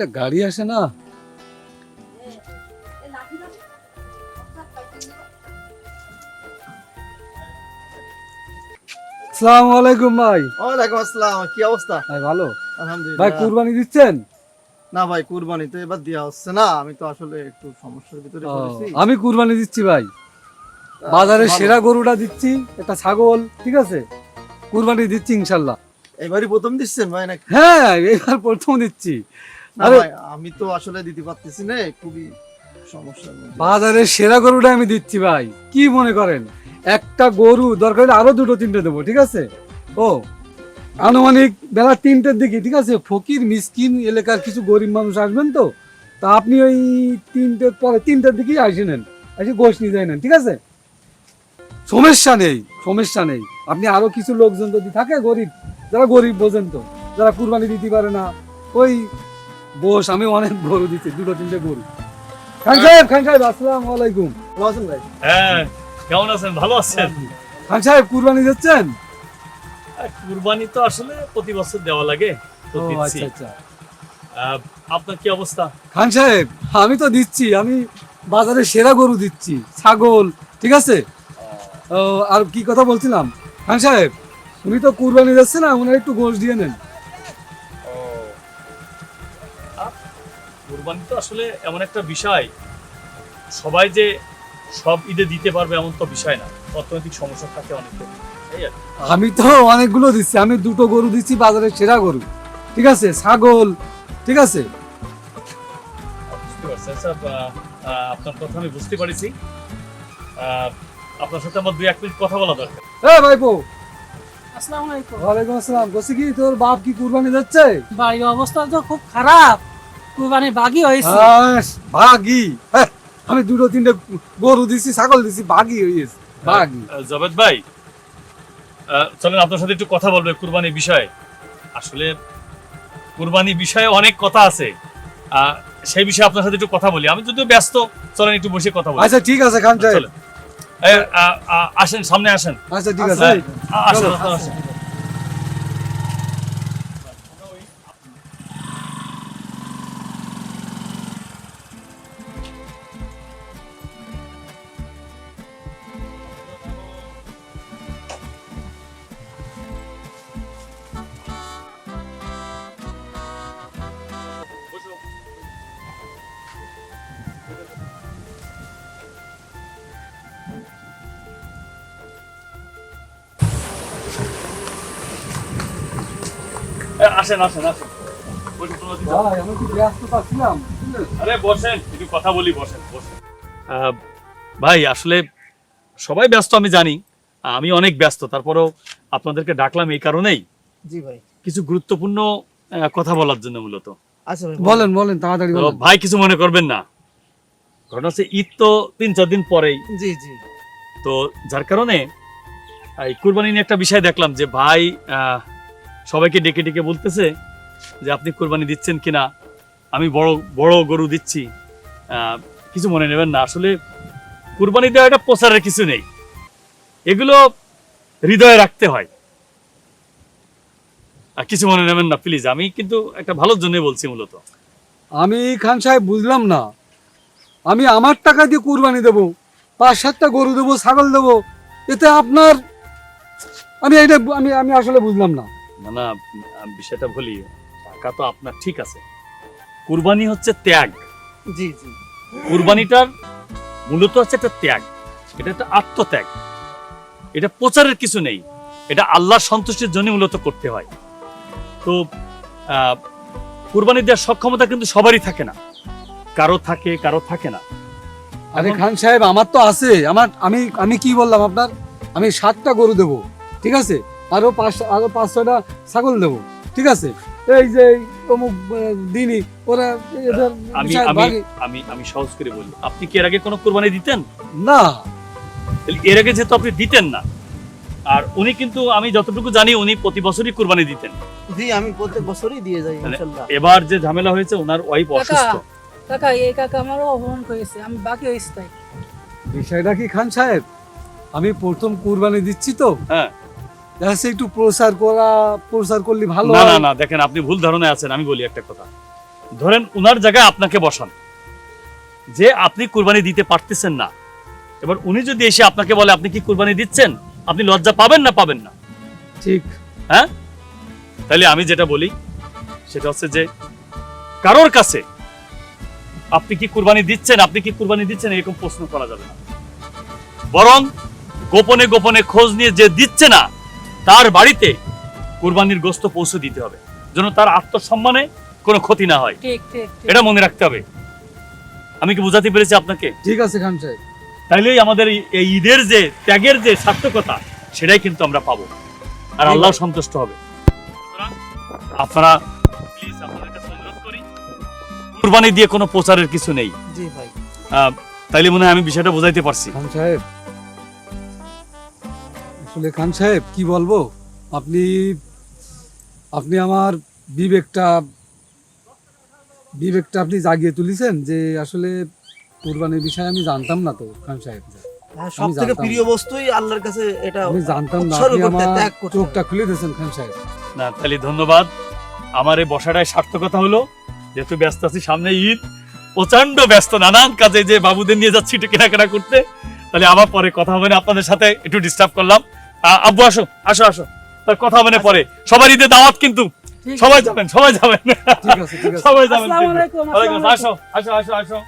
একটা গাড়ি আসে না? আসসালামু আলাইকুম ভাই। ওয়ালাইকুম আসসালাম কি অবস্থা? ভাই ভালো? আলহামদুলিল্লাহ। ভাই কুরবানি দিচ্ছেন? না ভাই কুরবানি তো এবার দেওয়া হচ্ছে না। আমি তো আসলে একটু সমস্যার ভিতরে পড়েছি। আমি কুরবানি দিচ্ছি ভাই। বাজারে সেরা গরুটা দিচ্ছি একটা ছাগল ঠিক আছে? কুরবানি দিচ্ছি ইনশাল্লাহ। এবারই প্রথম দিচ্ছেন ভাই নাকি? হ্যাঁ এবার প্রথম দিচ্ছি। আমি তো আসলে দিতে পারতেছি না খুবই সমস্যা মধ্যে বাজারে সেরা গরুটা আমি দিচ্ছি ভাই কি মনে করেন? একটা গরু দরকার হলে আরও দুটো তিনটে দেবো ঠিক আছে? ও আনুমানিক বেলা তিনটের দিকে ঠিক আছে? ফকির মিসকিন এলাকার কিছু গরিব মানুষ আসবেন তো তা আপনি ওই তিনটের পরে তিনটের দিকেই আসে নেন এসে গোশ নিয়ে যায় নেন ঠিক আছে? সমস্যা নেই সমস্যা নেই। আপনি আরও কিছু লোকজন যদি থাকে গরিব যারা গরিব বোঝেন তো যারা কুরবানি দিতে পারে না ওই বস আমি অনেক গরু দিচ্ছি দুটো তিনটে গরু। খান সাহেব খান সাহেব আসসালামু আলাইকুম। ভালো আছেন ভাই? হ্যাঁ কেমন আছেন? ভালো আছেন? খান সাহেব কুরবানি দিচ্ছেন? কুরবানি তো আসলে প্রতি বছর দেওয়া লাগে তো দিচ্ছি। আচ্ছা আচ্ছা। আপনার কি অবস্থা? খান সাহেব আমি তো দিচ্ছি আমি বাজারে সেরা গরু দিচ্ছি ছাগল ঠিক আছে? ও, আর কি কথা বলছিলাম? খান সাহেব উনি তো কুরবানি যাচ্ছে না উনার একটু গোশ দিয়ে নেন। কুরবানি তো আসলে এমন একটা বিষয়। সবাই যে সব ঈদে দিতে পারবে এমন তো বিষয় না। অর্থনৈতিক সমস্যা থাকে অনেক আমি তো অনেকগুলো দিচ্ছি। আমি দুটো গরু দিচ্ছি বাজারে সেরা গরু। ঠিক আছে? ছাগল। ঠিক আছে? আপনার কথা আমি বুঝতে পারছি। আপনার সাথে আমার দুই এক মিনিট কথা বলা দরকার। এ ভাইপো! আসসালামু আলাইকুম। ওয়ালাইকুম আসসালাম। বলছি কি তোর বাপ কি কুরবানি যাচ্ছে বাড়ির অবস্থা তো খুব খারাপ। কুরবানি বাগি হয়েছে। আস, হ্যাঁ, আমি দুটো তিনটে গরু দিছি ছাগল দিছি হয়েছে জাভেদ ভাই চলেন আপনার সাথে একটু কথা বলব কুরবানি বিষয়ে। আসলে কুরবানি বিষয়ে অনেক কথা আছে। আহ, সেই বিষয়ে আপনার সাথে একটু কথা বলি। আমি যদিও ব্যস্ত চলেন একটু বসে কথা বলি। আচ্ছা ঠিক আছে খান চলেন। আসেন সামনে আসেন। আচ্ছা ঠিক আছে। হ্যাঁ, আসেন আসেন। আসেন আসেন আসেন। ভাই আমি কি ব্যস্ত পাচ্ছিলাম আরে বসেন একটু কথা বলি বসেন বসেন। ভাই আসলে সবাই ব্যস্ত আমি জানি। আমি অনেক ব্যস্ত তারপরেও আপনাদেরকে ডাকলাম এই কারণেই। জি ভাই। কিছু গুরুত্বপূর্ণ কথা বলার জন্য মূলত। আচ্ছা বলেন বলেন তাড়াতাড়ি ভাই কিছু মনে করবেন না। ঘটনা হচ্ছে ঈদ তো তিন চার দিন পরেই। জি জি। তো যার কারণে এই কুরবানি নিয়ে একটা বিষয় দেখলাম যে ভাই আহ, সবাইকে ডেকে ডেকে বলতেছে যে, আপনি কোরবানি দিচ্ছেন কিনা? আমি বড় বড় গরু দিচ্ছি। কিছু মনে নেবেন না। আসলে কুরবানি দেওয়া এটা প্রচারের কিছু নেই। এগুলো হৃদয়ে রাখতে হয়। আর কিছু মনে নেবেন না প্লিজ আমি কিন্তু একটা ভালোর জন্য বলছি মূলত। আমি খান সাহেব বুঝলাম না। আমি আমার টাকা দিয়ে কুরবানি দেবো, পাঁচ, সাতটা গরু দেবো, ছাগল দেবো, এতে আপনার আমি এটা আমি আমি আসলে বুঝলাম না। না না বিষয়টা বলি টাকা তো আপনার ঠিক আছে। কুরবানি হচ্ছে ত্যাগ। জি জি। কুরবানিটার মূলত হচ্ছে একটা ত্যাগ। এটা একটা আত্মত্যাগ। এটা প্রচারের কিছু নেই। এটা আল্লাহর সন্তুষ্টির জন্য মূলত করতে হয়। তো আহ, কুরবানি দেওয়ার সক্ষমতা কিন্তু সবারই থাকে না। কারও থাকে কারও থাকে না। আরে খান সাহেব আমার তো আছে। আমার আমি আমি কি বললাম আপনার? আমি সাতটা গরু দেবো ঠিক আছে? আরও পাঁচ আরও পাঁচ ছয়টা ছাগল দেবো। ঠিক আছে? এই যে অমুক দিনই ওরা আমি আমি আমি সহজ করে বলি। আপনি কি এর আগে কোনো কোরবানি দিতেন? না। এর আগে যেহেতু আপনি দিতেন না আর উনি কিন্তু আমি যতটুকু জানি উনি প্রতি বছরই কুরবানি দিতেন। জি আমি প্রত্যেক বছরই দিয়ে যাই ইনশাআল্লাহ এবার যে ঝামেলা হয়েছে ওনার ওয়াইফ অসুস্থ। কাকা এই কাকা আমারও অপমান করেছে আমি বাকি হয়েছি তাই। বিষয়টা কি খান সাহেব? আমি প্রথম কুরবানি দিচ্ছি তো। হ্যাঁ। দেখা একটু প্রচার করা প্রচার করলে ভালো না না না দেখেন আপনি ভুল ধারণায় আছেন আমি বলি একটা কথা। ধরেন উনার জায়গায় আপনাকে বসান। যে আপনি কুরবানি দিতে পারতেছেন না। এবার উনি যদি এসে আপনাকে বলে আপনি কি কুরবানি দিচ্ছেন? আপনি লজ্জা পাবেন না পাবেন না? ঠিক। হ্যাঁ? তাহলে আমি যেটা বলি সেটা হচ্ছে যে কারোর কাছে আপনি কি কুরবানি দিচ্ছেন আপনি কি কুরবানি দিচ্ছেন এরকম প্রশ্ন করা যাবে না। বরং গোপনে গোপনে খোঁজ নিয়ে যে দিচ্ছে না তার বাড়িতে কুরবানির গোস্ত পৌঁছে দিতে হবে যেন তার আত্মসম্মানে কোনো ক্ষতি না হয়। ঠিক ঠিক ঠিক। এটা মনে রাখতে হবে। আমি কি বুঝাতে পেরেছি আপনাকে? ঠিক আছে খান সাহেব। তাইলেই আমাদের এই- এই ঈদের যে ত্যাগের যে সার্থকতা সেটাই কিন্তু আমরা পাবো। আর আল্লাহ সন্তুষ্ট হবে। সুতরাং আপনারা প্লিজ আপনাদের কাছে অনুরোধ করি কুরবানি দিয়ে কোনো প্রচারের কিছু নেই। জি ভাই। আহ, তাইলে মনে হয় আমি বিষয়টা বোঝাইতে পারছি। খান সাহেব আসলে খান সাহেব কি বলব? আপনি আপনি আমার বিবেকটা বিবেকটা আপনি জাগিয়ে তুলেছেন যে আসলে কুরবানির বিষয়ে আমি জানতাম না তো খান সাহেব। সব থেকে প্রিয় বস্তুই আল্লাহর কাছে এটা আমি জানতাম না আপনি আমার চোখটা খুলে দিয়েছেন খান সাহেব। না তাহলে ধন্যবাদ। আমার এই বসাটায় সার্থকতা হলো যেহেতু ব্যস্ত আছি সামনে ঈদ প্রচণ্ড ব্যস্ত নানান কাজে যে বাবুদের নিয়ে যাচ্ছি একটু কেনাকাটা করতে। তাহলে আবার পরে কথা হবে না আপনাদের সাথে একটু ডিস্টার্ব করলাম। আব্বু আসো আসো আসো। তার কথা মানে পরে সবার ঈদে দাওয়াত কিন্তু সবাই যাবেন সবাই যাবেন। সবাই যাবেন। আসো আসো আসো আসো।